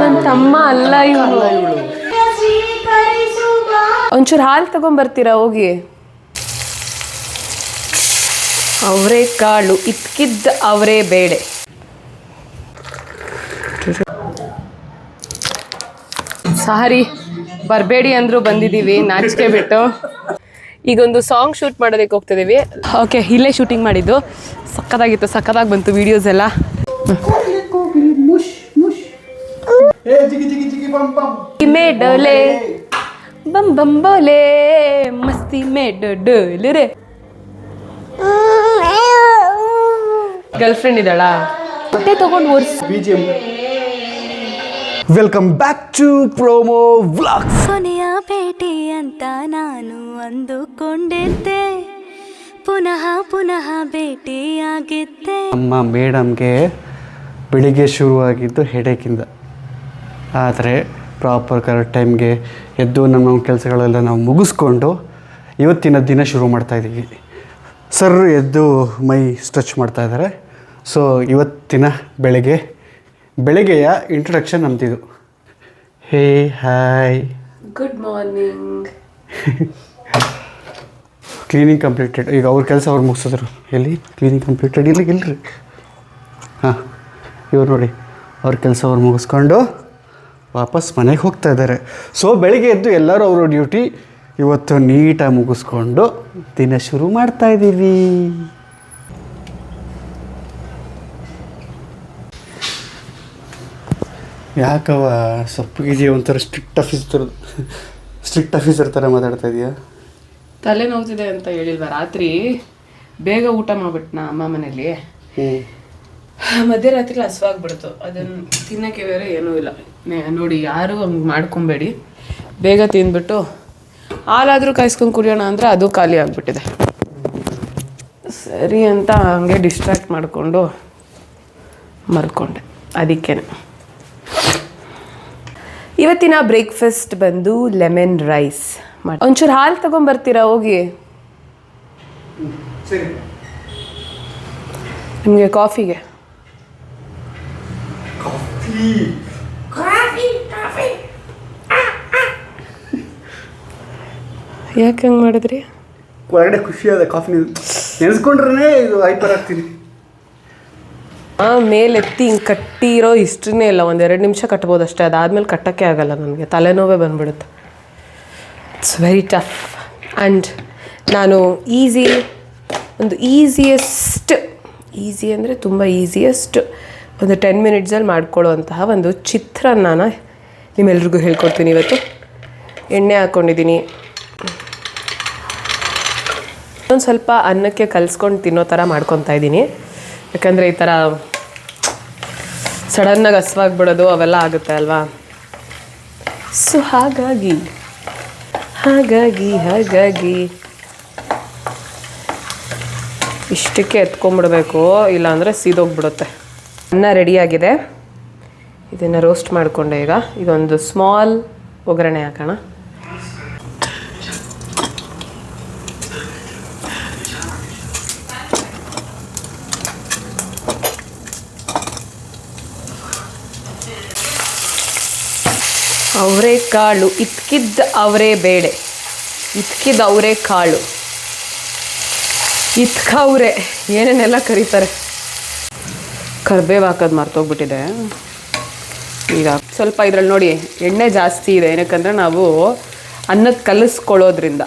ನನ್ನ ತಮ್ಮ ಅಲ್ಲ ಇವನು ಒಂಚೂರು ಹಾಲು ತಗೊಂಬರ್ತೀರಾ, ಹೋಗಿ? ಅವರೇ ಕಾಳು ಇತ್ಕಿದ್ದ ಅವರೇ ಬೇಳೆ. ಸಾರಿ, ಬರಬೇಡಿ ಅಂದ್ರು ಬಂದಿದ್ದೀವಿ, ನಾಚಿಕೆ ಬಿಟ್ಟು. ಈಗೊಂದು ಸಾಂಗ್ ಶೂಟ್ ಮಾಡೋದಕ್ಕೆ ಹೋಗ್ತಿದ್ದೀವಿ. ಓಕೆ, ಇಲ್ಲೇ ಶೂಟಿಂಗ್ ಮಾಡಿದ್ದು. ಸಕ್ಕತ್ತಾಗಿತ್ತು ಸಕ್ಕತ್ತಾಗಿ ಬಂತು ವಿಡಿಯೋಸ್ ಎಲ್ಲ. ಮೇ ಡೋಲೆ ಬಂ ಬಂ. ಬೋಲೆ. ಮಸ್ತಿ ಮೇ ಡೋಲೆ ರೇ. ಗರ್ಲ್ ಫ್ರೆಂಡ್ ಇದ್ದಾಳಾ? ಹೊಟ್ಟೆ ತಗೊಂಡು BGM welcome back to promo vlogs ಕೊನೆಯ ಭೇಟಿ ಅಂತ ನಾನು ಅಂದುಕೊಂಡಿದ್ದೆ. ಪುನಃ ಪುನಃ ಭೇಟಿಯಾಗಿದ್ದೆ. ನಮ್ಮ ಮೇಡಮ್ಗೆ ಬೆಳಿಗ್ಗೆ ಶುರುವಾಗಿದ್ದು ಹೆಡೇಕಿಂದ. ಆದರೆ ಪ್ರಾಪರ್ ಕರೆಕ್ಟ್ ಟೈಮ್ಗೆ ಎದ್ದು ನಮ್ಮ ನಮ್ಮ ಕೆಲಸಗಳೆಲ್ಲ ನಾವು ಮುಗಿಸ್ಕೊಂಡು ಇವತ್ತಿನ ದಿನ ಶುರು ಮಾಡ್ತಾಯಿದ್ದೀವಿ ಸರ್ ಎದ್ದು ಮೈ ಸ್ಟ್ರೆಚ್ ಮಾಡ್ತಾ ಇದ್ದಾರೆ. ಸೊ ಇವತ್ತಿನ ಬೆಳಗ್ಗೆ ಬೆಳಗ್ಗೆಯ introduction ನಮ್ದಿದು. Hey hi good morning cleaning completed ಈಗ ಅವ್ರ ಕೆಲಸ ಅವ್ರು ಮುಗಿಸಿದ್ರು. ಎಲ್ಲಿ? ಕ್ಲೀನಿಂಗ್ ಕಂಪ್ಲೀಟೆಡ್ ಇಲ್ಲ ಇಲ್ಲರಿ ಹಾಂ ಇವ್ರು ನೋಡಿ. ಅವ್ರ ಕೆಲಸ ಅವ್ರು ಮುಗಿಸ್ಕೊಂಡು ವಾಪಸ್ ಮನೆಗೆ ಹೋಗ್ತಾ ಇದ್ದಾರೆ. ಸೊ ಬೆಳಿಗ್ಗೆ ಎದ್ದು ಎಲ್ಲರೂ ಅವರ ಡ್ಯೂಟಿ ಇವತ್ತು ನೀಟಾಗಿ ಮುಗಿಸ್ಕೊಂಡು ದಿನ ಶುರು ಮಾಡ್ತಾ ಇದ್ದೀವಿ. ಯಾಕವ ಸಪ್ಪಗಿದೆಯಾ ಒಂಥರ ಸ್ಟ್ರಿಕ್ಟ್ ಆಫೀಸರ್ ಸ್ಟ್ರಿಕ್ಟ್ ಆಫೀಸರ್ ಥರ ಮಾತಾಡ್ತಾ ಇದೆಯಾ? ತಲೆ ನೋವ್ತಿದೆ ಅಂತ ಹೇಳಿಲ್ವಾ ರಾತ್ರಿ? ಬೇಗ ಊಟ ಮಾಡ್ಬಿಟ್ನಾ ಅಮ್ಮ ಮನೇಲಿ? ಹ್ಞೂ ಮಧ್ಯರಾತ್ರಿ ಹಸುವಾಗ್ಬಿಡ್ತು ಅದನ್ನ ತಿನ್ನಕ್ಕೆ ಬೇರೆ ಏನೂ ಇಲ್ಲ. ನೋಡಿ ಯಾರು ಹಂಗೆ ಮಾಡ್ಕೊಬೇಡಿ. ಬೇಗ ತಿಂದ್ಬಿಟ್ಟು ಹಾಲಾದರೂ ಕಾಯಿಸ್ಕೊಂಡು ಕುಡಿಯೋಣ ಅಂದರೆ ಅದು ಖಾಲಿ ಆಗಿಬಿಟ್ಟಿದೆ. ಸರಿ ಅಂತ ಹಂಗೆ ಡಿಸ್ಟ್ರಾಕ್ಟ್ ಮಾಡಿಕೊಂಡು ಮಲ್ಕೊಂಡೆ. ಅದಕ್ಕೇನೆ. ಇವತ್ತಿನ ಬ್ರೇಕ್ಫಾಸ್ಟ್ ಬಂದು ಲೆಮನ್ ರೈಸ್ ಮಾಡಿ ಒಂಚೂರು ಹಾಲು ತಗೊಂಬರ್ತೀರಾ ಹೋಗಿ? ಸರಿ. ನಿಮಗೆ ಕಾಫಿಗೆ ಯಾಕೆ ಹಂಗೆ ಮಾಡಿದ್ರಿ? ಹೊರಗಡೆ ಖುಷಿಯಾದ ಕಾಫಿ ನೆನೆಸ್ಕೊಂಡ್ರೆ ಇದು ಹೈಪರ್ ಆಗ್ತೀನಿ. ಆ ಮೇಲೆತ್ತಿ ಹಿಂಗೆ ಕಟ್ಟಿರೋ ಇಷ್ಟನೇ ಇಲ್ಲ ಒಂದು ಎರಡು ನಿಮಿಷ ಕಟ್ಬೋದು ಅಷ್ಟೇ ಅದಾದ್ಮೇಲೆ ಕಟ್ಟೋಕ್ಕೆ ಆಗಲ್ಲ ನನಗೆ ತಲೆನೋವೇ ಬಂದ್ಬಿಡುತ್ತೆ. ಇಟ್ಸ್ ವೆರಿ ಟಫ್ ಆ್ಯಂಡ್ ನಾನು ಈಸಿ ಒಂದು ಈಸಿಯೆಸ್ಟ್ ಈಸಿ ಅಂದರೆ ತುಂಬ ಈಸಿಯೆಸ್ಟ್ ಒಂದು ಟೆನ್ ಮಿನಿಟ್ಸಲ್ಲಿ ಮಾಡ್ಕೊಳ್ಳುವಂತಹ ಒಂದು ಚಿತ್ರಾನ್ನನ ನಿಮ್ಮೆಲ್ರಿಗೂ ಹೇಳ್ಕೊಡ್ತೀನಿ ಇವತ್ತು. ಎಣ್ಣೆ ಹಾಕ್ಕೊಂಡಿದ್ದೀನಿ ಒಂದು ಸ್ವಲ್ಪ ಅನ್ನಕ್ಕೆ ಕಲಿಸ್ಕೊಂಡು ತಿನ್ನೋ ಥರ ಮಾಡ್ಕೊತಾ ಇದ್ದೀನಿ. ಯಾಕಂದರೆ ಈ ಥರ ಸಡನ್ನಾಗಿ ಹಸ್ವಾಗ್ಬಿಡೋದು ಅವೆಲ್ಲ ಆಗುತ್ತೆ ಅಲ್ವಾ? ಸೊ ಹಾಗಾಗಿ ಹಾಗಾಗಿ ಹಾಗಾಗಿ ಇಷ್ಟಕ್ಕೆ ಎತ್ಕೊಂಡ್ಬಿಡ್ಬೇಕು, ಇಲ್ಲಾಂದರೆ ಸೀದೋಗ್ಬಿಡುತ್ತೆ. ಅನ್ನ ರೆಡಿಯಾಗಿದೆ. ಇದನ್ನು ರೋಸ್ಟ್ ಮಾಡಿಕೊಂಡೆ ಈಗ. ಇದೊಂದು ಸ್ಮಾಲ್ ಒಗ್ಗರಣೆ ಹಾಕೋಣ. ಅವರೇ ಕಾಳು ಇತ್ಕಿದ್ದ ಅವರೇ ಬೇಳೆ ಇತ್ಕಿದ್ದ ಅವರೇ ಕಾಳು. ಇತ್ಕವ್ರೆ ಏನೇನೆಲ್ಲ ಕರೀತಾರೆ? ಕರ್ಬೇವು ಹಾಕೋದು ಮರ್ತೋಗ್ಬಿಟ್ಟಿದೆ. ಈಗ ಸ್ವಲ್ಪ ಇದ್ರಲ್ಲಿ ನೋಡಿ, ಎಣ್ಣೆ ಜಾಸ್ತಿ ಇದೆ. ಏನಕ್ಕಂದ್ರೆ ನಾವು ಅನ್ನಕ್ಕೆ ಕಲಿಸ್ಕೊಳ್ಳೋದ್ರಿಂದ.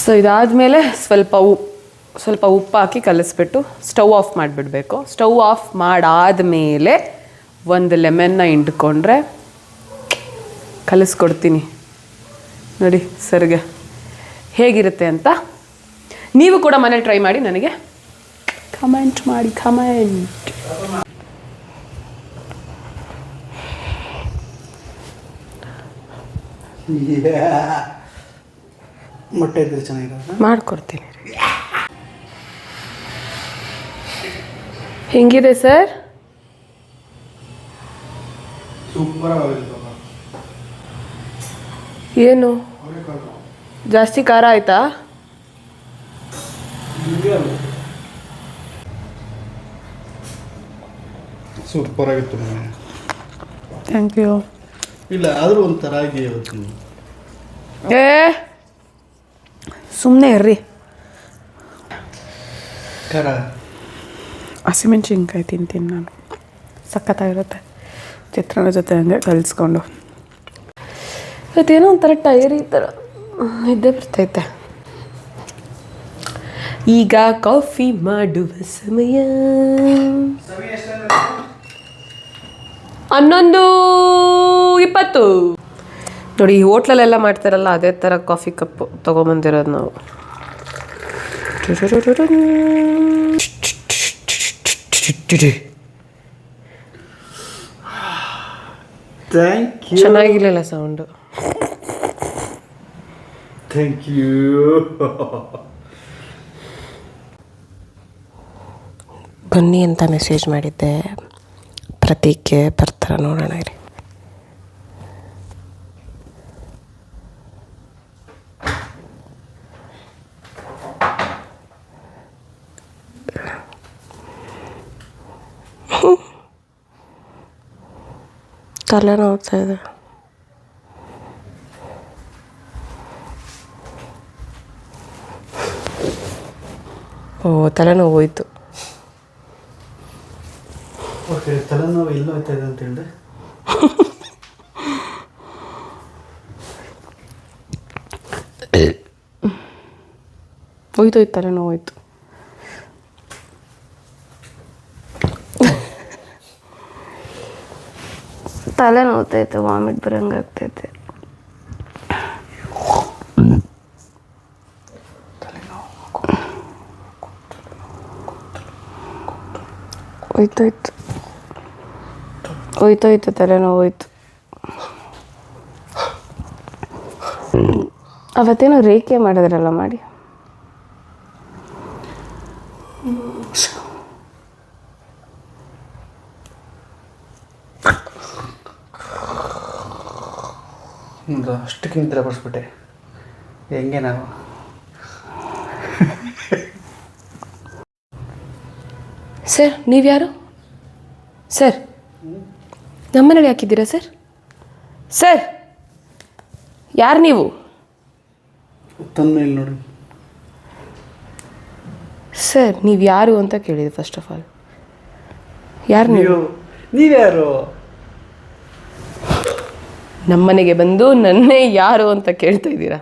ಸೊ ಇದಾದಮೇಲೆ ಸ್ವಲ್ಪ ಉಪ್ಪು ಸ್ವಲ್ಪ ಉಪ್ಪು ಹಾಕಿ ಕಲಿಸ್ಬಿಟ್ಟು ಸ್ಟವ್ ಆಫ್ ಮಾಡಿಬಿಡ್ಬೇಕು. ಸ್ಟವ್ ಆಫ್ ಮಾಡಾದ್ಮೇಲೆ ಒಂದು ಲೆಮನ್ನ ಹಿಂಡ್ಕೊಂಡ್ರೆ ಕಲಿಸ್ಕೊಡ್ತೀನಿ. ನೋಡಿ, ಸರ್ಗೆ ಹೇಗಿರುತ್ತೆ ಅಂತ. ನೀವು ಕೂಡ ಮನೇಲಿ ಟ್ರೈ ಮಾಡಿ, ನನಗೆ ಕಮೆಂಟ್ ಮಾಡಿ ಕಮೆಂಟ್ ಮೊಟ್ಟೆ ಇದ್ರೆ ಚೆನ್ನಾಗಿರೋದು ಮಾಡ್ಕೊಡ್ತೀನಿ. ಹೆಂಗಿದೆ ಸರ್? ಸೂಪರ್ ಏನು? ಜಾಸ್ತಿ ಖಾರ ಆಯ್ತಾ? ಸೂಪರ್ ಆಗಿತ್ತು ಮನೆ ಥ್ಯಾಂಕ್ ಯು ಇಲ್ಲ ಆದರೂ ಒಂಥರ ಆಗಿ ಇವತ್ತು ಏ ಸುಮ್ಮನೆ ಇರ್ರಿ. ಖಾರ. ಹಸಿಮೆಣ್ಸಿನ್ಕಾಯಿ ತಿಂತೀನಿ ನಾನು. ಸಖತ್ತಾಗಿರುತ್ತೆ. ಚಿತ್ರಾನ್ನ ಜೊತೆ ಹಂಗೆ ಕಲಿಸ್ಕೊಂಡು. ಇವತ್ತೇನೋ ಒಂಥರ ಟೈರಿ ಥರ ಇದ್ದೇ ಬರ್ತೈತೆ. ಈಗ ಕಾಫಿ ಮಾಡುವ ಸಮಯ. ಹನ್ನೊಂದು ಇಪ್ಪತ್ತು. ನೋಡಿ ಈ ಹೋಟ್ಲಲ್ಲೆಲ್ಲ ಮಾಡ್ತಾರಲ್ಲ ಅದೇ ಥರ ಕಾಫಿ ಕಪ್ ತೊಗೊಂಬಂದಿರೋದು ನಾವು. ಥ್ಯಾಂಕ್ ಯು ಚೆನ್ನಾಗಿರ್ಲಿಲ್ಲ ಸೌಂಡು ಥ್ಯಾಂಕ್ ಯು ಬನ್ನಿ ಅಂತ ಮೆಸೇಜ್ ಮಾಡಿದ್ದೆ. ಪ್ರತೀಕ್ಗೆ ಬರ್ತಾರ ನೋಡೋಣ ಇರಿ ತಲೆ ನೋಡ್ತಾ ಇದೆ ಓ ತಲೆನೋವು ಹೋಯ್ತು ಓಕೆ ತಲೆನೋವು ಎಲ್ಲ ಹೋಗ್ತಾ ಇದೆ ಅಂತ ಹೇಳಿದೆ ಹೋಯ್ತು ಹೋಯ್ತು ತಲೆನೋವು ಹೋಯ್ತು. ತಲೆ ನೋವ್ತೈತೆ ವಾಮಿಟ್ ಬರಂಗೆ ಆಗ್ತೈತೆ ಹೋಯ್ತೋಯ್ತು ಹೋಯ್ತೋಯ್ತು ತಲೆನೋವು ಹೋಯ್ತು. ಅವತ್ತೇನೋ ರೇಖೆ ಮಾಡಿದ್ರಲ್ಲ ಮಾಡಿ. ಒಂದು ಅಷ್ಟಕ್ಕೆ ನಿದ್ರೆ ಬರ್ಸ್ಬಿಟ್ಟೆ ಹೆಂಗೆ ನಾವು? ಸರ್ ನೀವ್ಯಾರು? ಸರ್ ನಮ್ಮನೇಲಿ ಹಾಕಿದ್ದೀರಾ ಸರ್? ಸರ್ ಯಾರು ನೀವು? ನೋಡಿ. ಸರ್ ನೀವು ಯಾರು ಅಂತ ಕೇಳಿದೆ ಫಸ್ಟ್ ಆಫ್ ಆಲ್ ಯಾರು ನೀವು? ನೀವು ನೀವ್ಯಾರು ನಮ್ಮನೆಗೆ ಬಂದು ನನ್ನೇ ಯಾರು ಅಂತ ಕೇಳ್ತಾ ಇದ್ದೀರಾ?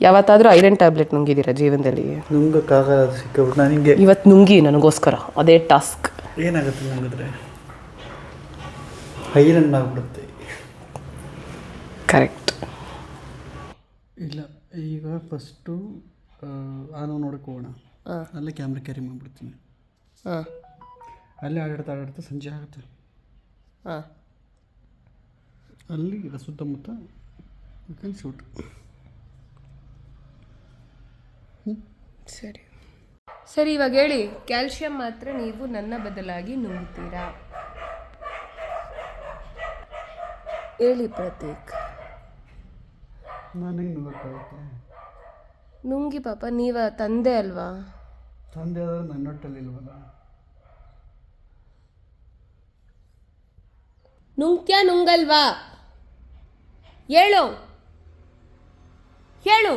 ಯಾವತ್ತಾದರೂ ಐರನ್ ಟ್ಯಾಬ್ಲೆಟ್ ನುಂಗಿದ್ದೀರಾ ಜೀವನದಲ್ಲಿ? ನುಂಗಕ್ಕಾಗಲ್ಲ ಸಿಕ್ಕಾಬಿಟ್ಟು ನಾನು ಹಿಂಗೆ ಇವತ್ತು ನುಂಗಿ ನನಗೋಸ್ಕರ ಅದೇ ಟಾಸ್ಕ್. ಏನಾಗುತ್ತೆ ನುಂಗಿದ್ರೆ? ಐರನ್ ಆಗ್ಬಿಡುತ್ತೆ ಕರೆಕ್ಟ್. ಇಲ್ಲ ಈಗ ಫಸ್ಟು ನಾನು ನೋಡಕ್ಕೆ ಹೋಗೋಣ. ಅಲ್ಲೇ ಕ್ಯಾಮ್ರಾ ಕ್ಯಾರಿ ಮಾಡಿಬಿಡ್ತೀನಿ. ಹಾಂ. ಅಲ್ಲೇ ಆಡಾಡ್ತಾ ಆಡಾಡ್ತಾ ಸಂಜೆ ಆಗುತ್ತೆ. ಹಾಂ. ಅಲ್ಲಿ ಇಲ್ಲ ಸುತ್ತಮುತ್ತ ಶೂಟ್ ಸರಿ. ಸರಿ ಇವಾಗ ಹೇಳಿ ಕ್ಯಾಲ್ಶಿಯಂ ಮಾತ್ರ ನೀವು ನನ್ನ ಬದಲಾಗಿ ನುಂಗ್ತೀರಾ ಹೇಳಿ ಪ್ರತೀಕ್. ನುಂಗಿ ಪಾಪ ನೀವ ತಂದೆ ಅಲ್ವಾ? ತಂದೆ ಆದ್ರೆ ನನ್ನೊಟ್ಟಲ್ಲಿಲ್ವಲ್ಲ ನುಂಗ್ತ್ಯಾ ನುಂಗಲ್ವಾ? ಹೇಳು. ಹೇಳು.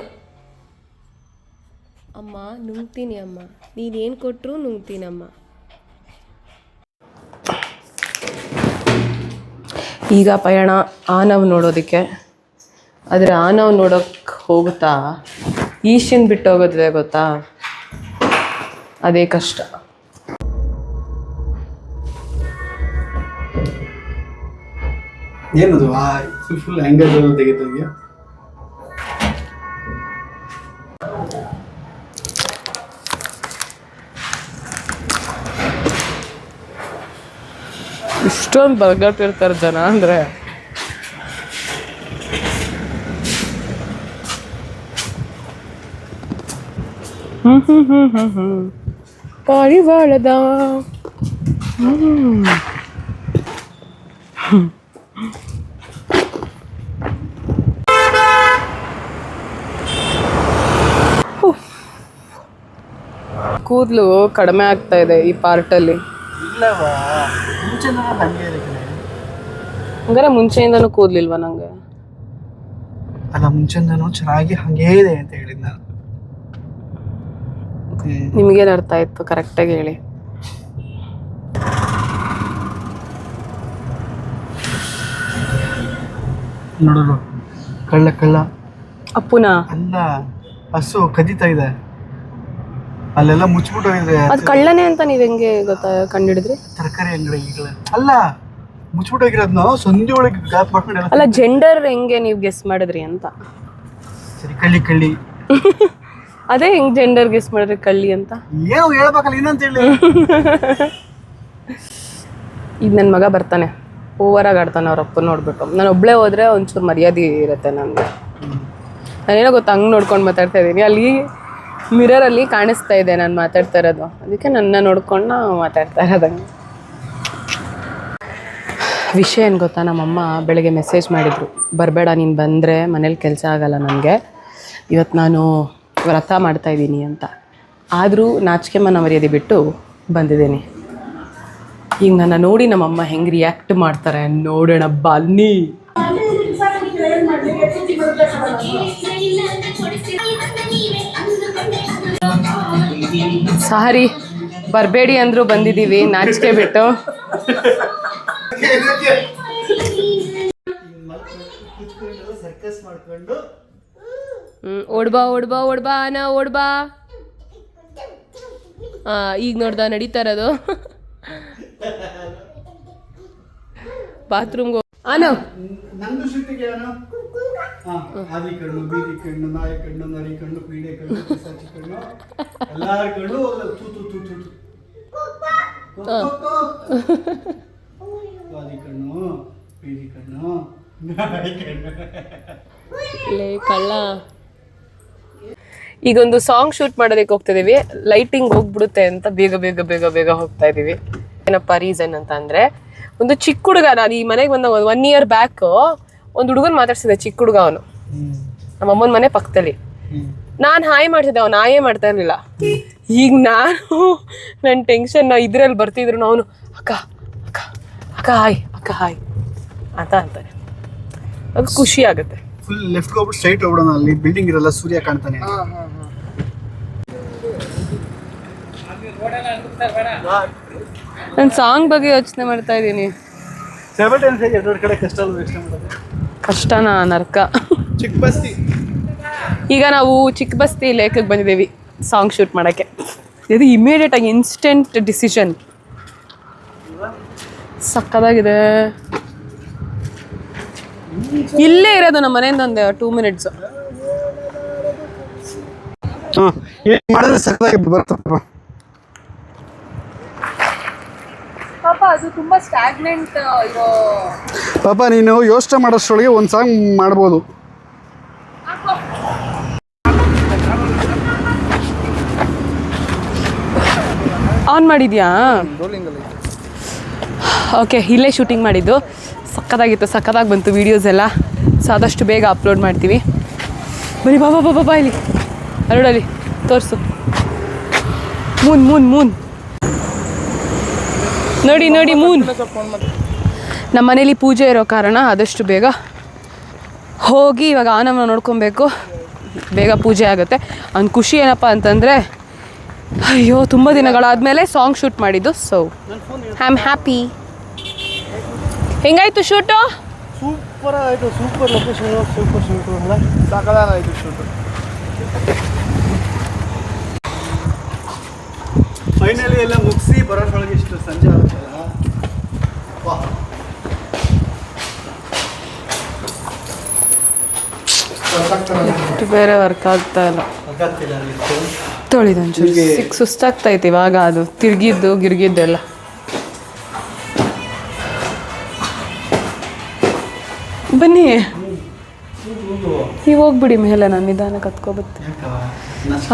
ಅಮ್ಮ ನುಂಗ್ತೀನಿ ಅಮ್ಮ. ನೀನೇನು ಕೊಟ್ಟರು ನುಂಗ್ತೀನಮ್ಮ ಈಗ ಪಯಣ ಆನವ್ ನೋಡೋದಕ್ಕೆ. ಆದರೆ ಆನವ್ ನೋಡೋಕ್ಕೆ ಹೋಗುತ್ತಾ? ಈಶಿನ್ ಬಿಟ್ಟು ಹೋಗೋದ್ರೆ ಗೊತ್ತಾ? ಅದೇ ಕಷ್ಟ. ಏನದು? ಫುಲ್ ಫುಲ್ ಹೆಂಗ್ ತೆಗಿತಿದ್ಯಾ ಇಷ್ಟೊಂದು ಬರ್ಗಟ್ಟಿರ್ತಾರೆ ಜನ ಅಂದರೆ. ಪಾರಿವಾಳದ. ಹ್ಮ್. ಕೂದಲು ಕಡಿಮೆ ಆಗ್ತಾ ಇದೆ ಈ ಪಾರ್ಟಲ್ಲಿ ಇಲ್ಲವಾ? ಮುಂಚೆ ಹಂಗೆ ಇದೆ ಕಣೆ. ಹಂಗಾರೆ ಮುಂಚೆಯಿಂದನೂ ಕೂದ್ಲಿಲ್ವಾ ನಂಗೆ? ಅಲ್ಲ ಮುಂಚೆಯಿಂದನು ಚೆನ್ನಾಗಿ ಹಂಗೇ ಇದೆ ಅಂತ ಹೇಳಿದ್ ನಾನು. ನಿಮ್ಗೇನು ಅರ್ಥ ಆಯ್ತು? ಕರೆಕ್ಟಾಗಿ ಹೇಳಿ. ನೋಡಲು ಕಳ್ಳ ಕಳ್ಳ. ಅಪ್ಪುನ? ಅಲ್ಲ ಹಸು ಕದೀತಾ ಇದೆ. ಅಲ್ಲೆಲ್ಲ ಮುಚ್ಬಿಟ್ಟು ಇದೆ ಅದು ಕಳ್ಳನೆ ಅಂತ ನೀವ್ ಹೆಂಗೆ ಗೊತ್ತಾ ಕಂಡಿಡಿದ್ರಿ ತರಕಾರಿ ಅಂಗಡಿ ಈಗಲೇ. ಅಲ್ಲ ಮುಚ್ಬಿಟ್ಟು ಹೋಗಿರೋದ್ನ ಸಂಜೆ ಒಳಗೆ ಗಾಪ್ ಮಾಡ್ಕೊಂಡು ಎಲ್ಲ ಅಲ್ಲ ಜೆಂಡರ್ ಹೆಂಗೆ ನೀವು ಗೆಸ್ ಮಾಡಿದ್ರಿ ಅಂತ? ಸರಿ ಕಳ್ಳಿ ಕಳ್ಳಿ. ಅದೇ ಹೆಂಗ್ ಜೆಂಡರ್ ಗೆಸ್ ಮಾಡಿದ್ರಿ ಕಳ್ಳಿ ಅಂತ? ಏನು ಹೇಳ್ಬೇಕಲ್ಲ ಇನ್ನಂತ ಹೇಳಿ. ಈಗ ನನ್ನ ಮಗ ಬರ್ತಾನೆ. ಓವರಾಗಿ ಆಡ್ತಾನೆ ಅವ್ರ ಅಪ್ಪ ನೋಡ್ಬಿಟ್ಟು. ನಾನು ಒಬ್ಳೆ ಹೋದ್ರೆ ಒಂಚೂರು ಮರ್ಯಾದೆ ಇರುತ್ತೆ ನನಗೆ. ನಾನೇನೋ ಗೊತ್ತಾ ಹಂಗೆ ನೋಡ್ಕೊಂಡು ಮಾತಾಡ್ತಾ ಇದ್ದೀನಿ ಅಲ್ಲಿ ಮಿರರಲ್ಲಿ ಕಾಣಿಸ್ತಾ ಇದೆ ನಾನು ಮಾತಾಡ್ತಾ ಇರೋದು ಅದಕ್ಕೆ ನನ್ನ ನೋಡ್ಕೊಂಡು ಮಾತಾಡ್ತಾ ಇರೋದಂಗೆ ವಿಷಯ ಏನು ಗೊತ್ತಾ? ನಮ್ಮಮ್ಮ ಬೆಳಗ್ಗೆ ಮೆಸೇಜ್ ಮಾಡಿದರು. ಬರಬೇಡ, ನೀನು ಬಂದರೆ ಮನೇಲಿ ಕೆಲಸ ಆಗಲ್ಲ ನನಗೆ. ಇವತ್ತು ನಾನು ವ್ರತ ಮಾಡ್ತಾ ಇದ್ದೀನಿ ಅಂತ. ಆದರೂ ನಾಚಿಕೆ ಮನ ಮರ್ಯಾದೆ ಬಿಟ್ಟು ಬಂದಿದ್ದೀನಿ. ಈಗ ನನ್ನ ನೋಡಿ ನಮ್ಮಮ್ಮ ಹೆಂಗೆ ರಿಯಾಕ್ಟ್ ಮಾಡ್ತಾರೆ ನೋಡೋಣ ಬನ್ನಿ. ಸಾರಿ, ಬರಬೇಡಿ ಅಂದ್ರು ಬಂದಿದ್ದೀವಿ ನಾಚಿಕೆ ಬಿಟ್ಟು. ಓಡ್ಬಾ ಓಡ್ಬಾ ಓಡ್ಬಾ, ಅನ, ಓಡ್ಬಾ. ಹಾ ಈಗ ನೋಡ್ದ ನಡೀತಾ ಇರೋದು. ಬಾತ್ರೂಮ್ಗೆ ಆನ ನಂದು ಏನು ಹಾ, ಆದಿ ಕಣ್ಣು ಬೀದಿ ಕಣ್ಣು ನಾಯಿ ಕಣ್ಣು ನರಿ ಕಣ್ಣು ಪೀಡೆ ಕಣ್ಣು ಪಿಸಾಚಿ ಕಣ್ಣು. ಎಲ್ಲಾರ ಕಣ್ಣು ತೂ ತೂ ತೂ ತೂ. ಆದಿ ಕಣ್ಣು ಬೀದಿ ಕಣ್ಣು ನಾಯಿ ಕಣ್ಣು. ಲೇ ಕಳ್ಳ. ಈಗೊಂದು ಸಾಂಗ್ ಶೂಟ್ ಮಾಡೋದಕ್ಕೆ ಹೋಗ್ತಿದೀವಿ. ಲೈಟಿಂಗ್ ಹೋಗ್ಬಿಡುತ್ತೆ ಅಂತ ಬೇಗ ಬೇಗ ಬೇಗ ಬೇಗ ಹೋಗ್ತಾ ಇದೀವಿ. ಏನಪ್ಪ ರೀಸನ್ ಅಂತ ಅಂದ್ರೆ ಒಂದು ಚಿಕ್ಕ ಹುಡುಗ ನಾನು ಈ ಮನೆಗೆ ಬಂದ ಒನ್ ಇಯರ್ ಬ್ಯಾಕ್ ಒಂದು ಹುಡುಗನ್ ಮಾತಾಡ್ಸಿದ್ದೆ ಚಿಕ್ಕ ಹುಡುಗ ಅವನು. ನಮ್ಮ ಅಮ್ಮನ ಮನೆ ಪಕ್ಕದಲ್ಲಿ. ನಾನು ಹಾಯ್ ಮಾಡ್ತಿದ್ದೆ ಅವ್ನು ಹಾಯೇ ಮಾಡ್ತಾ ಇರಲಿಲ್ಲ. ಈಗ ನಾನು ನನ್ನ ಟೆನ್ಷನ್ ಇದ್ರಲ್ಲಿ ಬರ್ತಿದ್ರು ಅವನು ಅಕ್ಕ ಅಕ್ಕ ಅಕ್ಕ ಹಾಯ್ ಅಕ್ಕ ಹಾಯ್. ಅಂತ ಅಂತಾನೆ. ಅದು ಖುಷಿ ಆಗುತ್ತೆ. ಫುಲ್ ಲೆಫ್ಟ್ ಹೋಗ್ಬಿಟ್ಟು ಸ್ಟ್ರೈಟ್ ಹೋಗ್ಬಿಡೋಣ ಅಲ್ಲಿ ಬಿಲ್ಡಿಂಗ್ ಇರಲ್ಲ ಸೂರ್ಯ ಕಾಣ್ತಾನೆ ನಾನು ಸಾಂಗ್ ಬಗ್ಗೆ ಯೋಚನೆ ಮಾಡ್ತಾ ಇದ್ದೀನಿ. ಕಷ್ಟನಾ ನರ್ಕ. ಚಿಕ್ಕ ಬಸ್ತಿ. ಈಗ ನಾವು ಚಿಕ್ಕ ಬಸ್ತಿ ಲೇಖಕ್ಕೆ ಬಂದಿದ್ದೀವಿ ಸಾಂಗ್ ಶೂಟ್ ಮಾಡೋಕ್ಕೆ. ಇದು ಇಮಿಡಿಯೇಟ್ ಆಗಿ ಇನ್ಸ್ಟೆಂಟ್ ಡಿಸಿಷನ್ ಸಕ್ಕದಾಗಿದೆ. ಇಲ್ಲೇ ಇರೋದು ನಮ್ಮ ಮನೆಯಿಂದ ಒಂದು ಟೂ ಮಿನಿಟ್ಸ್ ಮಾಡಿದ್ರೆ ಸಕ್ಕದಾಗಿ ಬರ್ತಪ್ಪ. ಪಾಪ ಅದು ತುಂಬಾ ಸ್ಟ್ಯಾಗ್ನೆಂಟ್ ಇರೋ ಪಾಪ ನೀನು ಯೋಚನೆ ಮಾಡೋಷ್ಟೊಳಗೆ ಒಂದು ಸಾಂಗ್ ಮಾಡ್ಬೋದು. ಆನ್ ಮಾಡಿದ್ಯಾ? ಓಕೆ ಇಲ್ಲೇ ಶೂಟಿಂಗ್ ಮಾಡಿದ್ದು. ಸಕ್ಕತ್ತಾಗಿತ್ತು ಸಕ್ಕತ್ತಾಗಿ ಬಂತು ವೀಡಿಯೋಸ್ ಎಲ್ಲ. ಸೊ ಆದಷ್ಟು ಬೇಗ ಅಪ್ಲೋಡ್ ಮಾಡ್ತೀವಿ. ಬರೀ ಬಾಬಾ ಬಾಬಾ ಬಾ ಇಲ್ಲಿ. ಅರಡಲ್ಲಿ ತೋರಿಸು. Moon moon moon. ನೋಡಿ ನೋಡಿ, ಮೂನ್. ನಮ್ಮ ಮನೇಲಿ ಪೂಜೆ ಇರೋ ಕಾರಣ ಆದಷ್ಟು ಬೇಗ ಹೋಗಿ ಇವಾಗ ಆನವನ್ನ ನೋಡ್ಕೊಬೇಕು. ಬೇಗ ಪೂಜೆ ಆಗುತ್ತೆ. ಅವ್ನ ಖುಷಿ ಏನಪ್ಪ ಅಂತಂದರೆ, ಅಯ್ಯೋ, ತುಂಬ ದಿನಗಳಾದಮೇಲೆ ಸಾಂಗ್ ಶೂಟ್ ಮಾಡಿದ್ದು. ಸೊ ಐ ಆಮ್ ಹ್ಯಾಪಿ ಹೆಂಗಾಯ್ತು ಶೂಟು? ಸೂಪರ್ ಆಯಿತು, ಸೂಪರ್ ಲೊಕೇಶನ್ ಸೂಪರ್ ಶೂಟು. ಸಾಕದಾಗಿತ್ತು ಶೂಟು. ಫೈನಲಿ ಎಲ್ಲ ಮುಗಿಸಿ ಬರೋಷ್ರೊಳಗೆ ಇಷ್ಟು ಸಂಜೆ ಆಗುತ್ತಲ್ಲ ವಾಹ್. ಸಾಕಾಗ್ತಾರಲ್ಲ? ಅಷ್ಟು ಬೇರೆ ವರ್ಕ್ ಆಗ್ತಾ ಇಲ್ಲ. ತೊಳಿದೊಂಚೂರು ಇತ್ತು ಸಿಕ್ ಸುಸ್ತಾಗ್ತೈತೆ ಇವಾಗ ಅದು. ತಿರ್ಗಿದ್ದು ಗಿರ್ಗಿದ್ದೆಲ್ಲ. ಬನ್ನಿ. ನೀವು ಹೋಗ್ಬಿಡಿ ಮೇಲೆ ನಾನು ನಿಧಾನ ಕತ್ಕೊಬತ್ತೆ.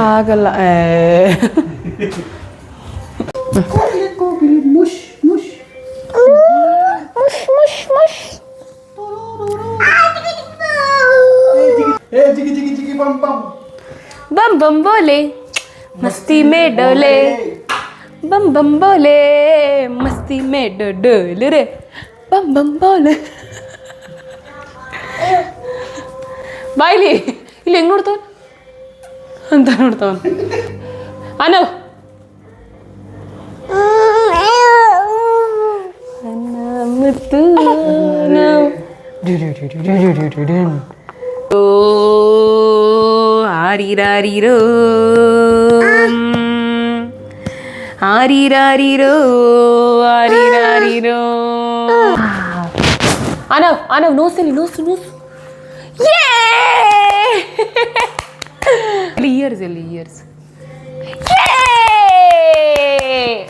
ಆಗಲ್ಲ. ಏ. ಏ ಜಿಗಿ ಜಿಗಿ ಜಿಗಿ ಬಂ ಬಂ बम बम बोले मस्ती में डोले ಬಂ ಬಂ ಬೋಲೆ ಮಸ್ತಿ ಮೇ ಡೋಲೆ ರೇ ಬಂ ಬಂ ಬೋಲೆ ಬಾಯ್ಲಿ ಇಲ್ಲಿ ಹೆಂಗ್ ನೋಡ್ತಾವ ಅಂತ ನೋಡ್ತಾವ ಅನವ್ ஓ ஆரிராரிரோ. ஆரிராரிரோ ஆரிராரிரோ. ஆனவ் ஆனவ் நோசல் நோசு நோசு. இயர்ஸ் இல்லை ears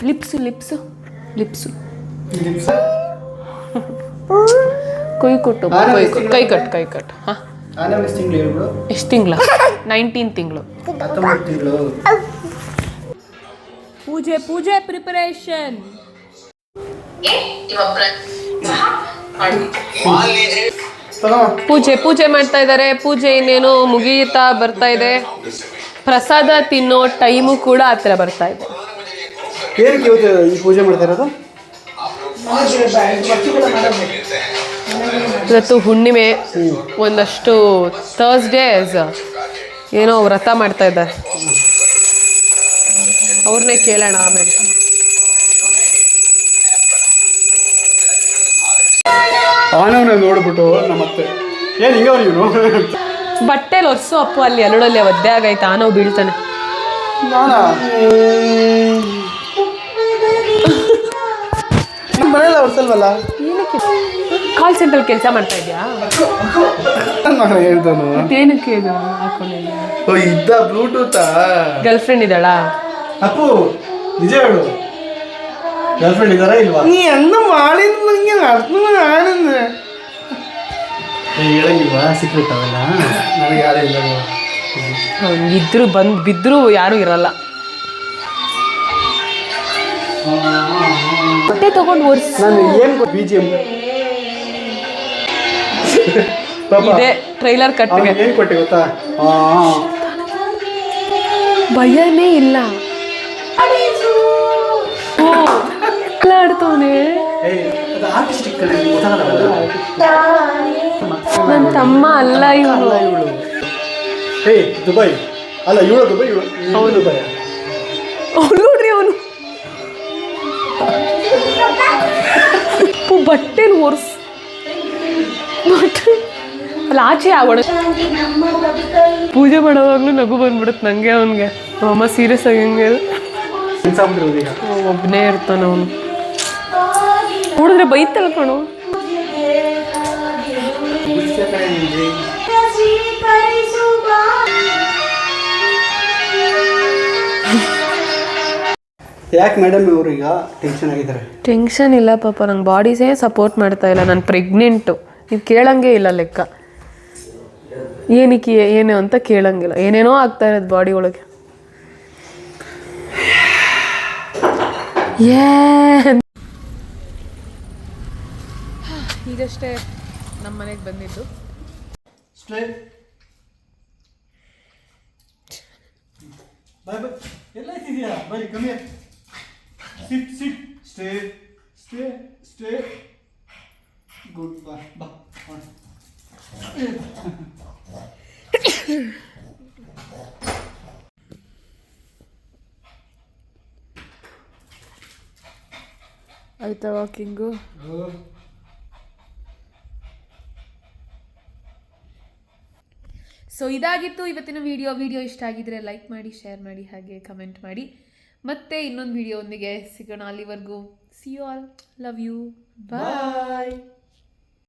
lips lips lips lips ಕೊಯ್ ಎಷ್ಟು ಕೊಟ್ಟು. ಕೈ ಕಟ್ ಕೈ ಕಟ್. ಹಾಂ? ಎಷ್ಟು ತಿಂಗಳು? ನೈನ್ಟೀನ್ ತಿಂಗಳು. ಪೂಜೆ ಪೂಜೆ ಪ್ರಿಪರೇಷನ್ ಪೂಜೆ ಪೂಜೆ ಮಾಡ್ತಾ ಇದ್ದಾರೆ ಪೂಜೆ ಇನ್ನೇನು ಮುಗಿಯುತ್ತಾ ಬರ್ತಾ ಇದೆ. ಪ್ರಸಾದ ತಿನ್ನೋ ಟೈಮು ಕೂಡ ಹತ್ರ ಬರ್ತಾ ಇದೆ. ಏನಕ್ಕೆ ಈ ಪೂಜೆ ಮಾಡ್ತಾ ಇರೋದು? ಇವತ್ತು ಹುಣ್ಣಿಮೆ ಒಂದಷ್ಟು ಥರ್ಸ್ಡೇಸ್ ಏನೋ ವ್ರತ ಮಾಡ್ತಾ ಇದ್ದಾರೆ. ಅವ್ರನ್ನೇ ಕೇಳೋಣ ಆಮೇಲೆ. ಆನವನ್ನ ನೋಡ್ಬಿಟ್ಟು ನಮ್ಮ ಅತ್ತೆ ಏನು ಹಿಂಗೆ ಇವನು? ಬಟ್ಟೆಲಿ ಒರ್ಸು ಅಪ್ಪು ಅಲ್ಲಿ ಅಲ್ಲೊಳಲ್ಲಿ ಒದ್ದೆ ಆಗೈತೆ ಆನೋ ಬೀಳ್ತಾನೆ. ನಾನಾ? ಮನೇಲಿ ಅವ್ರಸಲ್ವಲ್ಲ ಏನಕ್ಕೆ? ಕಾಲ್ ಸೆಂಟರ್ ಕೆಲಸ ಮಾಡ್ತಾ ಇದೆಯಾ? ಹೇಳ್ತಾನು ಏನಕ್ಕೆ ಇದು ಹಾಕೊಂಡಿಲ್ಲ ಓ ಇದ್ದ ಬ್ಲೂಟೂತಾ ಗರ್ಲ್ ಫ್ರೆಂಡ್ ಇದ್ದಾಳಾ? ಅಪ್ಪು ನಿಜ ಹೇಳು. ಗರ್ಲ್ ಫ್ರೆಂಡ್ ಇದ್ದಾರಾ ಇಲ್ವಾ? ನೀ ಅನ್ನ ಮಾಡಿದ ನಂಗೆ ಅರ್ಥನ ಆನಂದ ಹೇಳಂಗಿಲ್ವಾ? ಸೀಕ್ರೆಟ್ ಅವೆಲ್ಲ? ನನಗೆ ಯಾರು ಇಲ್ಲ ಇದ್ರು ಬಂದು ಬಿದ್ದರೂ ಯಾರೂ ಇರಲ್ಲ. ಬಟ್ಟೆ ತಗೊಂಡು ಓರ್ಸ್ ನಾನು ಏನು ಬಿಜಿಎಂ ಇದೆ ಟ್ರೈಲರ್ ಕಟ್ಗೆ ಅವ್ನಿಗೆ ಏನು ಕೊಟ್ಟೆ ಗೊತ್ತಾ? ಹಾಂ ಭಯನೇ ಇಲ್ಲ. ಗೊತ್ತಾಗಲ್ಲ ನನ್ನ ತಮ್ಮ ಅಲ್ಲ ಇವಳು. ಏ ದುಬೈ. ಅಲ್ಲ ಇವಳು ದುಬೈ ಅವನು ದುಬೈ. ಅವ್ನು ನೋಡ್ರಿ ಅವನು. ಬಟ್ಟೆನ ಒರ್ಸ್ ಅಲ್ಲಿ ಆಚೆ ಆಗೋಣ ಪೂಜೆ ಮಾಡೋವಾಗ್ಲೂ ನಗು ಬಂದ್ಬಿಡುತ್ತೆ ನಂಗೆ ಅವನಿಗೆ. ಅಮ್ಮ ಸೀರಿಯಸ್ ಆಗಿ ಹಂಗೆ ಒಬ್ಬನೇ ಇರ್ತಾನೆ ಅವನು. ನೋಡಿದ್ರೆ ಬೈತಲ್ಲ ಕಣೋ. ಯಾಕೆ ಮೇಡಮ್ ಈಗ ಟೆನ್ಷನ್ ಆಗಿದ್ದಾರೆ? ಟೆನ್ಷನ್ ಇಲ್ಲ ಪಾಪ ನಂಗೆ ಬಾಡೀಸೇ ಸಪೋರ್ಟ್ ಮಾಡ್ತಾ ಇಲ್ಲ. ನಾನು ಪ್ರೆಗ್ನೆಂಟು ನೀವು ಕೇಳಂಗೆ ಇಲ್ಲ ಲೆಕ್ಕ. ಏನಕ್ಕೆ ಏನು ಅಂತ ಕೇಳಂಗಿಲ್ಲ. ಏನೇನೋ ಆಗ್ತಾ ಇರೋದು ಬಾಡಿ ಒಳಗೆ. ಏ. ಈಗಷ್ಟೇ ನಮ್ಮ ಮನೆಗೆ ಬಂದಿದ್ದು. ಎಲ್ಲ ಇದೆಯಾ ಬರೀ ಕಮ್ಮಿ. Sit sit. Stay stay stay good boy ಬಾ ಆಯ್ತಾ ವಾಕಿಂಗು? ಸೊ ಇದಾಗಿತ್ತು ಇವತ್ತಿನ ವಿಡಿಯೋ ವಿಡಿಯೋ ಇಷ್ಟ ಆಗಿದ್ರೆ ಲೈಕ್ ಮಾಡಿ ಶೇರ್ ಮಾಡಿ ಹಾಗೆ ಕಮೆಂಟ್ ಮಾಡಿ. ಮತ್ತೆ ಇನ್ನೊಂದು ವಿಡಿಯೋ ಒಂದಿಗೆ ಸಿಗೋಣ ಅಲ್ಲಿವರೆಗೂ. See you all love you bye